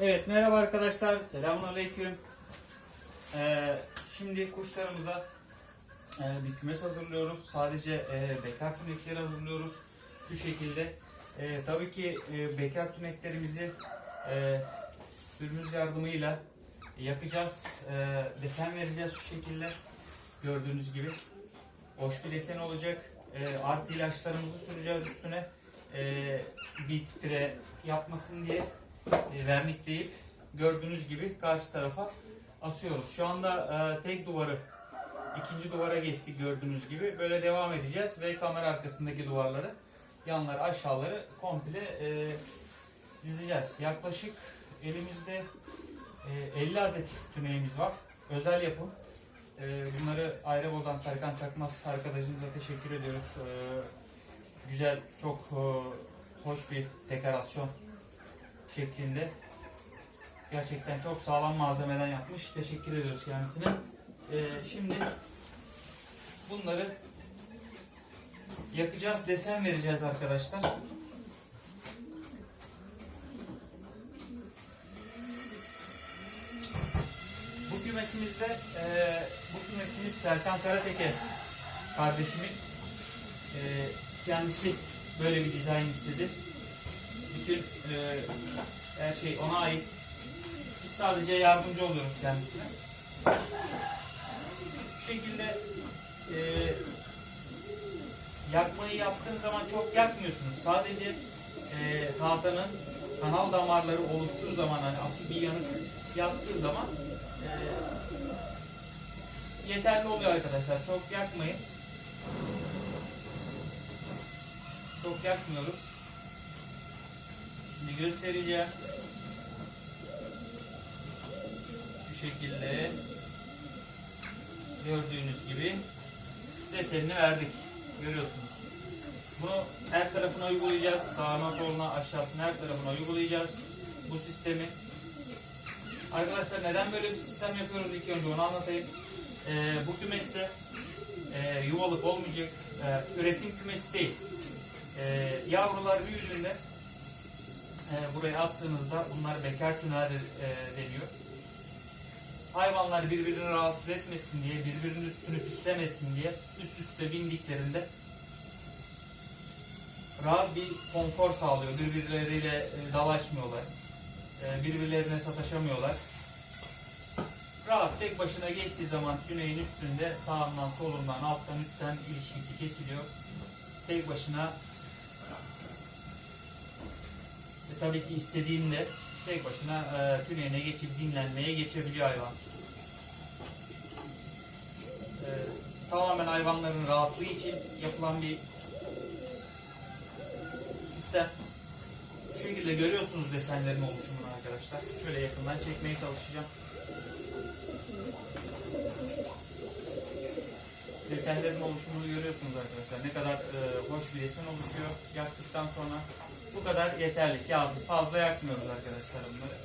Evet merhaba arkadaşlar. Selamünaleyküm. Ee, şimdi kuşlarımıza e, bir kümes hazırlıyoruz. Sadece e, bekar tünekleri hazırlıyoruz. Şu şekilde. E, tabii ki e, bekar tüneklerimizi e, ürünüz yardımıyla yakacağız. E, desen vereceğiz şu şekilde. Gördüğünüz gibi. Hoş bir desen olacak. E, artı ilaçlarımızı süreceğiz üstüne. E, bitkire yapmasın diye e, vernikleyip gördüğünüz gibi karşı tarafa asıyoruz. Şu anda e, tek duvarı ikinci duvara geçtik gördüğünüz gibi. Böyle devam edeceğiz ve kamera arkasındaki duvarları yanları aşağıları komple e, dizeceğiz. Yaklaşık elimizde e, 50 adet tüneğimiz var. Özel yapım. E, bunları Ayrabol'dan Serkan Çakmaz arkadaşımıza teşekkür ediyoruz. E, güzel, çok e, hoş bir dekorasyon şeklinde. Gerçekten çok sağlam malzemeden yapmış. Teşekkür ediyoruz kendisine. Ee, şimdi bunları yakacağız, desen vereceğiz arkadaşlar. Bu kümesimizde e, bu kümesimiz Serkan Karateke kardeşimin e, kendisi böyle bir dizayn istedi bütün e, her şey ona ait. Biz sadece yardımcı oluyoruz kendisine. Bu şekilde e, yakmayı yaptığın zaman çok yakmıyorsunuz. Sadece e, tahtanın kanal damarları oluştuğu zaman hani hafif bir yanık yaptığı zaman e, yeterli oluyor arkadaşlar. Çok yakmayın. Çok yakmıyoruz. Şimdi göstereceğim. Şu şekilde gördüğünüz gibi desenini verdik. Görüyorsunuz. Bunu her tarafına uygulayacağız. Sağına soluna aşağısına her tarafına uygulayacağız. Bu sistemi. Arkadaşlar neden böyle bir sistem yapıyoruz ilk önce onu anlatayım. Ee, bu kümeste e, yuvalık olmayacak. E, üretim kümesi değil. E, yavrular büyüdüğünde e, buraya attığınızda bunlar bekar tünel e, deniyor. Hayvanlar birbirini rahatsız etmesin diye, birbirinin üstünü pislemesin diye üst üste bindiklerinde rahat bir konfor sağlıyor. Birbirleriyle e, dalaşmıyorlar. E, birbirlerine sataşamıyorlar. Rahat tek başına geçtiği zaman tüneyin üstünde sağından solundan alttan üstten ilişkisi kesiliyor. Tek başına tabii ki istediğinde tek başına e, tüneyine geçip dinlenmeye geçebiliyor hayvan. E, tamamen hayvanların rahatlığı için yapılan bir sistem. Bu şekilde görüyorsunuz desenlerin oluşumunu arkadaşlar. Şöyle yakından çekmeye çalışacağım. Desenlerin oluşumunu görüyorsunuz arkadaşlar. Ne kadar e, hoş bir desen oluşuyor yaktıktan sonra. Bu kadar yeterli. Ya fazla yakmıyoruz arkadaşlar bunları.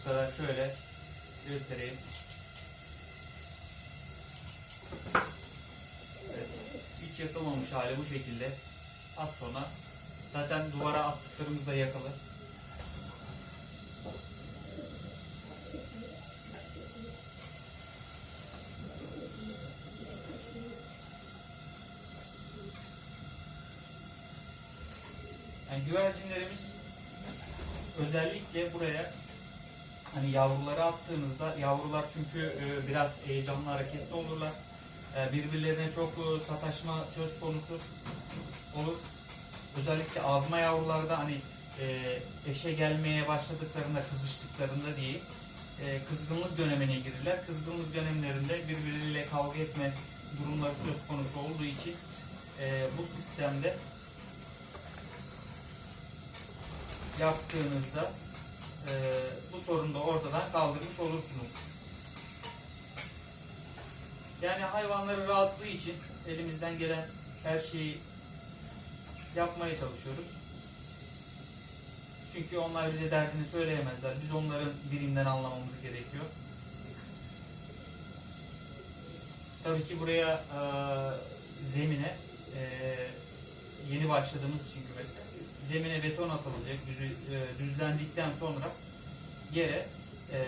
Bu kadar şöyle göstereyim. Evet. Hiç yakılmamış hali bu şekilde. Az sonra zaten duvara astıklarımız da yakalı. Yani güvercinlerimiz özellikle buraya hani yavruları attığınızda yavrular çünkü e, biraz heyecanlı hareketli olurlar. E, birbirlerine çok e, sataşma söz konusu olur. Özellikle azma yavrularda hani eşe gelmeye başladıklarında kızıştıklarında diyeyim e, kızgınlık dönemine girirler. Kızgınlık dönemlerinde birbirleriyle kavga etme durumları söz konusu olduğu için bu sistemde yaptığınızda e, bu sorunu da ortadan kaldırmış olursunuz. Yani hayvanların rahatlığı için elimizden gelen her şeyi yapmaya çalışıyoruz. Çünkü onlar bize derdini söyleyemezler. Biz onların dilinden anlamamız gerekiyor. Tabii ki buraya e, zemine e, yeni başladığımız için kümese zemine beton atılacak. Düzü, e, düzlendikten sonra yere e,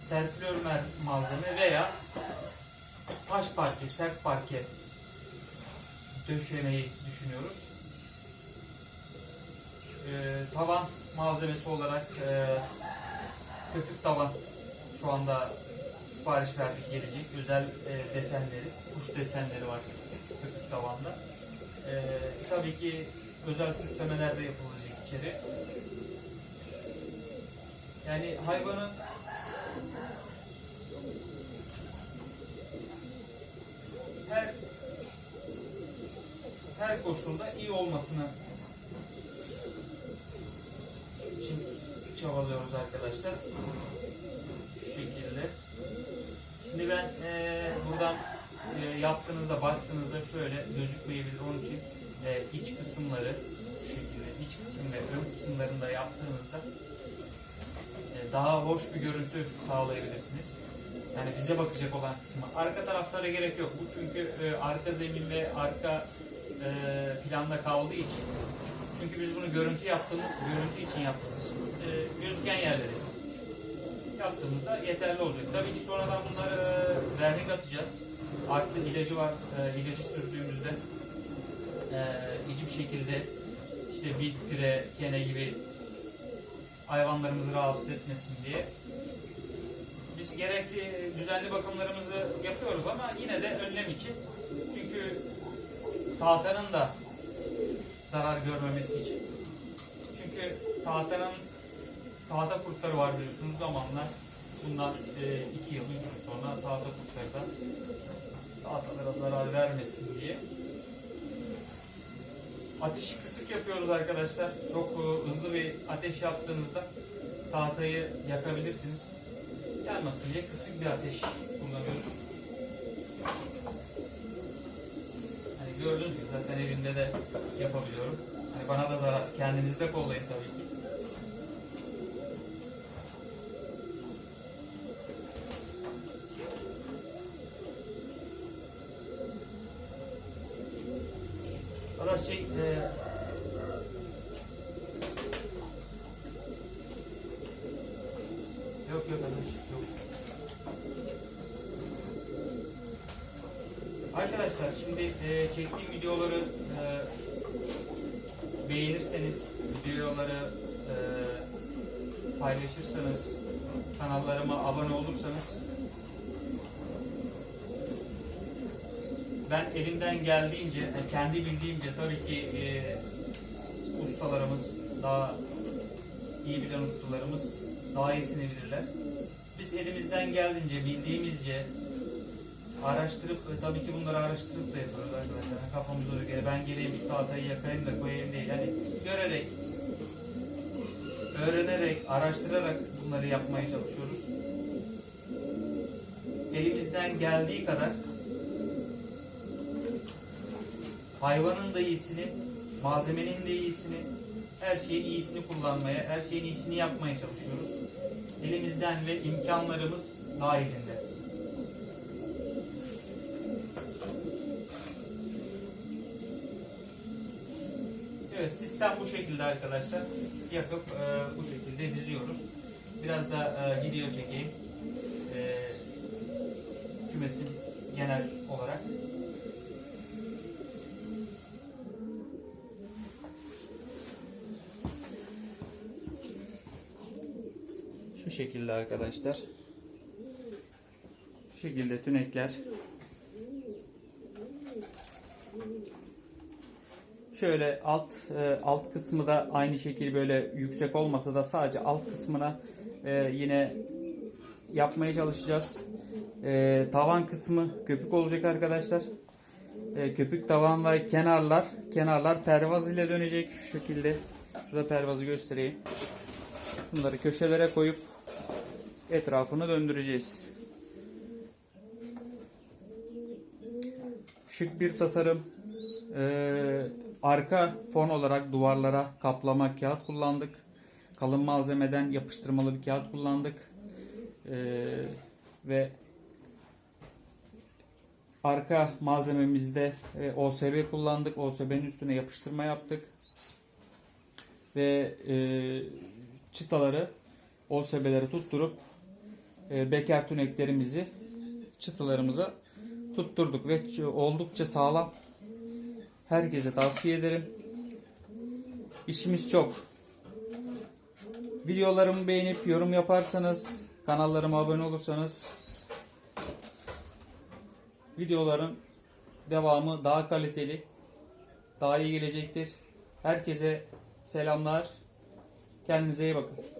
serpülör mer- malzeme veya taş parke, sert parke döşemeyi düşünüyoruz. E, tavan malzemesi olarak e, köpük tavan şu anda sipariş verdik gelecek. Özel e, desenleri, kuş desenleri var köpük tavanda. E, tabii ki özel süslemeler yapılacak içeri. Yani hayvanın her her koşulda iyi olmasını için çabalıyoruz arkadaşlar. Şu şekilde. Şimdi ben eee, buradan yaptığınızda baktığınızda şöyle gözükmeyebilir. Onun için eee, iç kısımları şu şekilde iç kısım ve ön kısımlarında yaptığınızda eee, daha hoş bir görüntü sağlayabilirsiniz. Yani bize bakacak olan kısmı. Arka taraflara gerek yok. Bu çünkü eee, arka zemin ve arka eee, planda kaldığı için çünkü biz bunu görüntü yaptığımız, görüntü için yaptığımız eee, gözüken yerleri yaptığımızda yeterli olacak. Tabii ki sonradan bunları e, vernik atacağız. Artı ilacı var. E, ilacı sürdüğümüzde e, iyi bir şekilde işte bit, pire, kene gibi hayvanlarımızı rahatsız etmesin diye. Biz gerekli düzenli bakımlarımızı yapıyoruz ama yine de önlem için. Çünkü tahtanın da zarar görmemesi için. Çünkü tahtanın tahta kurtları var biliyorsunuz zamanlar. Bundan 2 yıl, 3 yıl sonra tahta kurtları da tahtalara zarar vermesin diye. Ateşi kısık yapıyoruz arkadaşlar. Çok e, hızlı bir ateş yaptığınızda tahtayı yakabilirsiniz. Yanmasın diye kısık bir ateş kullanıyoruz. Hani gördüğünüz gibi zaten elimde de yapabiliyorum. Hani bana da zarar, kendiniz de kollayın tabii ki. Şey e, Yok yok arkadaş yok. Arkadaşlar şimdi e, çektiğim videoları e, beğenirseniz, videoları e, paylaşırsanız, kanallarıma abone olursanız ben elimden geldiğince, yani kendi bildiğimce tabii ki e, ustalarımız, daha iyi bilen ustalarımız daha iyisini bilirler. Biz elimizden geldiğince, bildiğimizce araştırıp, e, tabii ki bunları araştırıp da yapıyoruz arkadaşlar. Yani kafamıza göre ben geleyim şu tahtayı yakayım da koyayım değil. Yani görerek, öğrenerek, araştırarak bunları yapmaya çalışıyoruz. Elimizden geldiği kadar hayvanın da iyisini, malzemenin de iyisini, her şeyin iyisini kullanmaya, her şeyin iyisini yapmaya çalışıyoruz. Elimizden ve imkanlarımız dahilinde. Evet, sistem bu şekilde arkadaşlar. Yakıp e, bu şekilde diziyoruz. Biraz da e, video çekeyim. E, kümesin genel olarak. Şu şekilde arkadaşlar. Şu şekilde tünekler. Şöyle alt e, alt kısmı da aynı şekilde böyle yüksek olmasa da sadece alt kısmına e, yine yapmaya çalışacağız. E, tavan kısmı köpük olacak arkadaşlar. Köpük tavan ve kenarlar kenarlar pervaz ile dönecek şu şekilde. Şurada pervazı göstereyim. Bunları köşelere koyup etrafını döndüreceğiz. Şık bir tasarım. Ee, arka fon olarak duvarlara kaplama kağıt kullandık. Kalın malzemeden yapıştırmalı bir kağıt kullandık. Ee, ve arka malzememizde e, OSB kullandık. OSB'nin üstüne yapıştırma yaptık. Ve e, çıtaları OSB'lere tutturup e, bekar tüneklerimizi çıtalarımıza tutturduk ve oldukça sağlam. Herkese tavsiye ederim. İşimiz çok. Videolarımı beğenip yorum yaparsanız, kanallarıma abone olursanız videoların devamı daha kaliteli, daha iyi gelecektir. Herkese selamlar. Kendinize iyi bakın.